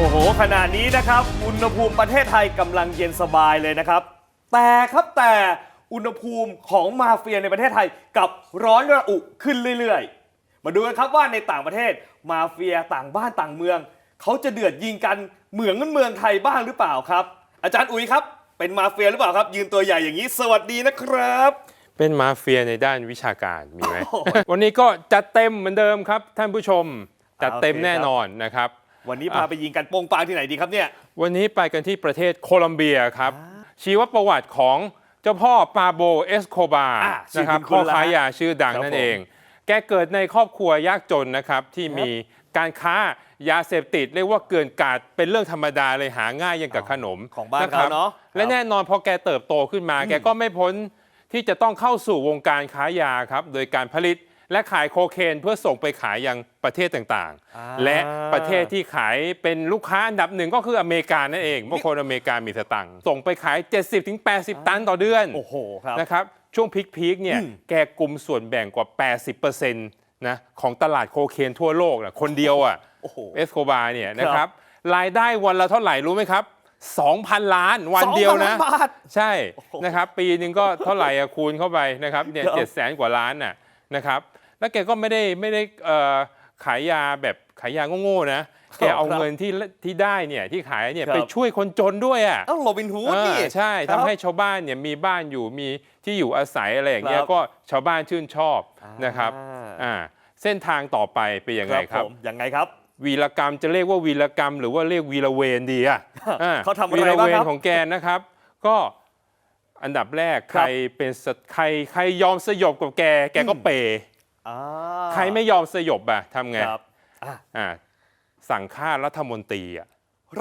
โอ้โห ขณะนี้นะครับ อุณหภูมิประเทศไทยกำลังเย็นสบายเลยนะครับ แต่ครับแต่อุณหภูมิของมาเฟียในประเทศไทยกลับร้อนระอุขึ้นเรื่อยๆ มาดูกันครับว่าในต่างประเทศมาเฟียต่างบ้านต่างเมือง เขาจะเดือดยิงกันเหมือนเมืองไทยบ้างหรือเปล่าครับ อาจารย์อุ๋ยครับ เป็นมาเฟียหรือเปล่าครับ ยืนตัวใหญ่อย่างนี้ สวัสดีนะครับ เป็นมาเฟียในด้านวิชาการมีไหมโอ้โหวันนี้ก็จัดเต็มเหมือนเดิมครับ ท่านผู้ชมจัดเต็มโอเคครับแน่นอนนะครับ วันนี้พาไปยิงกันโป้งปางที่ไหนดีครับเนี่ย วันนี้ไปกันที่ประเทศโคลัมเบียครับ ชีวประวัติของเจ้าพ่อปาโบเอสโคบาอ่าชื่อนะครับคุ้พ่อนๆละค้ายาชื่อดังครับนั่ผมนเอง แกเกิดในครอบครัวยากจนนะครับ ที่มีการค้ายาเสพติด เรียกว่าเกินกาดเป็นเรื่องธรรมดาเลยหาง่ายยังกับขนมของบ้านครัเขาเนาะและแน่นอนพอแกเติบโตขึ้นมา แกก็ไม่พ้นที่จะต้องเข้าสู่วงการค้ายาครับ โดยการผลิต และขายโคเคนเพื่อส่งไปขายยังประเทศต่างอ่าๆและประเทศที่ขายเป็นลูกค้าอันดับหนึ่งก็คืออเมริกานั่นเองเพราะคนอเมริกามีสตังค์ส่งไปขาย 70-80 ตันต่อเดือนโอ้โหครับนะครับช่วงพีคๆเนี่ยอืมแกกลุ่มส่วนแบ่งกว่า 80%นะของตลาดโคเคนทั่วโลกนะคนเดียวอะโอ้โหเอสโคบาเนี่ยนะครับรายได้วันละเท่าไหร่รู้ไหมครับ2,000 ล้านวันเดียวนะ2,000ล้านบาทใช่โอ้โหนะครับ ปีหนึ่งก็เท่าไหร่อะคูณเข้าไปนะครับเนี่ยครับเจ็ดแสนกว่าล้านน่ะ นะครับแล้วแกก็ไม่ได้ไม่ได้เอ่อขายยาแบบขายยาโง่ๆนะแกเอาครับเงินที่ที่ได้เนี่ยที่ขายเนี่ยครับ ไปช่วยคนจนด้วยอะต้องโรบินฮูดนี่ เออใช่ครัทำบให้ชาวบ้านเนี่ยมีบ้านอยู่มีที่อยู่อาศัยอะไรอย่างเงี้คยรับ ก็ชาวบ้านชื่นชอบอ่านนะครับอ่าเส้นทางต่อไปเป็นยังไงครับผมยังไงครับ วีรกรรมจะเรียกว่าวีรกรรม หรือว่าเรียกวีรเวรดีอะอ่เขาทำอะไรวีรบ้างเวครรับของแกนะครับ ก็ อันดับแรกคใครัรบเป็นสใครใครยอมสยบกับแก แกก็เปย์อ่าใครไม่ยอมสยบอะทำไงครับอะอ่าสั่งฆ่ารัฐมนตรีอะ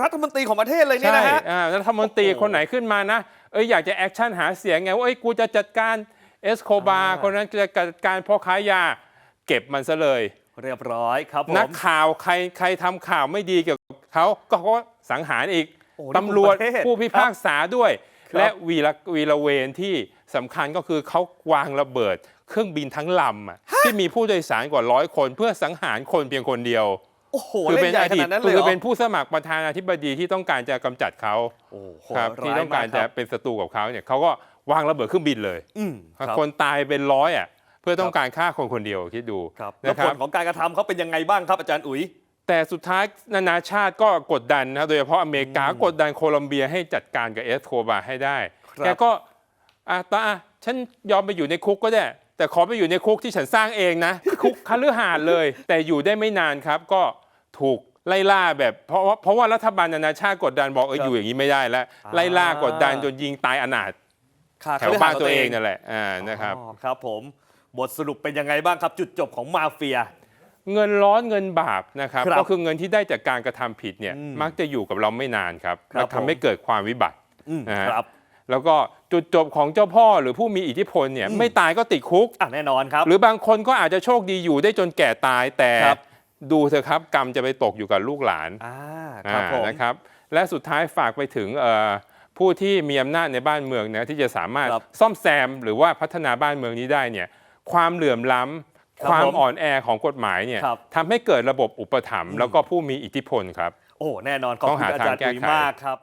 รัฐมนตรีของประเทศเลยเนี่ยใช่นะฮะ อ่ารัฐมนตรีโอ้โหคนไหนขึ้นมานะเอ้ยอยากจะแอคชั่นหาเสียงไงว่าเอ้ยกูจะจัดการเอสโคบาอ่า คนนั้นจะจัดการพ่อค้ายา เก็บมันซะเลย เรียบร้อยครับผมนักข่าวใครใครทำข่าวไม่ดีเกี่ยวกับเขาก็เขาก็สังหารอีกโอ้นี่ตำรวจประเทศผู้พิพากษาด้วยครับ และวีรวีรเวรที่สำคัญก็คือเขาวางระเบิด เครื่องบินทั้งลำอะที่มีผู้โดยสารกว่าร้อยคน เพื่อสังหารคนเพียงคนเดียว โอ้โหคืเล่เป็นนใหญ่อขดีตนาดนั้นเลยคืเหรอ อเป็นผู้สมัครประธานาธิบดีที่ต้องการจะกำจัดเขาโอ้โหครับที่ยต้องการจะมคบเป็นศัตรูกับเขาเนี่ยเขาก็วางระเบิดเครื่องบินเลย อืมครับ คนตายเป็นร้อยอะเพื่อต้องการฆ่าคนคนเดียวคิดดูครับแล้วนะคผรัลบของการกระทำเขาเป็นยังไงบ้างครับอาจารย์อุ๋ย แต่สุดท้ายนานาชาติก็กดดันนะโดยเฉพาะอเมริกากดดันโคลอมเบียให้จัดการกับเอสโคบาให้ได้ครับแกก็อะตาอะฉันยอมไปอยู่ในคุกก็ได้ แต่ขอไปอยู่ในคุกที่ฉันสร้างเองนะ คุกคฤหาสน์เลย แต่อยู่ได้ไม่นานครับก็ถูกไล่ล่าแบบเพราะว่าเพราะว่ารัฐบาลนานาชาติกดดันบอกเออครับอยู่อย่างนี้ไม่ได้แล้วอ่าไล่ล่ากดดันจนยิงตายอนาถค่ะแถวบ้านตัวเองนั่นแหละอ่านะครับอ๋อครับผมบทสรุปเป็นยังไงบ้างครับจุดจบของมาเฟีย เงินร้อนเงินบาปนะครับครับก็คือเงินที่ได้จากการกระทำผิดเนี่ยอืมมักจะอยู่กับเราไม่นานครับครับ และทำให้เกิดความวิบัติ อืมนะฮะ ครับแล้วก็จุดจบของเจ้าพ่อหรือผู้มีอิทธิพลเนี่ยอืมไม่ตายก็ติดคุก อะแน่นอนครับ หรือบางคนก็อาจจะโชคดีอยู่ได้จนแก่ตายแต่ครับ ดูเถอะครับกรรมจะไปตกอยู่กับลูกหลาน อ่าครับอ่าผมนะครับและสุดท้ายฝากไปถึงเอ่อผู้ที่มีอำนาจในบ้านเมืองนะที่จะสามารถครับ ซ่อมแซมหรือว่าพัฒนาบ้านเมืองนี้ได้เนี่ยความเหลื่อมล้ำ ครับความผมอ่อนแอของกฎหมายเนี่ยครับทำให้เกิดระบบอุปถัมภ์แล้วก็ผู้มีอิทธิพลครับ โอ้แน่นอนขอบต้องคุณหาอาจารย์ทางแก้อุ๋ยไขมากครับ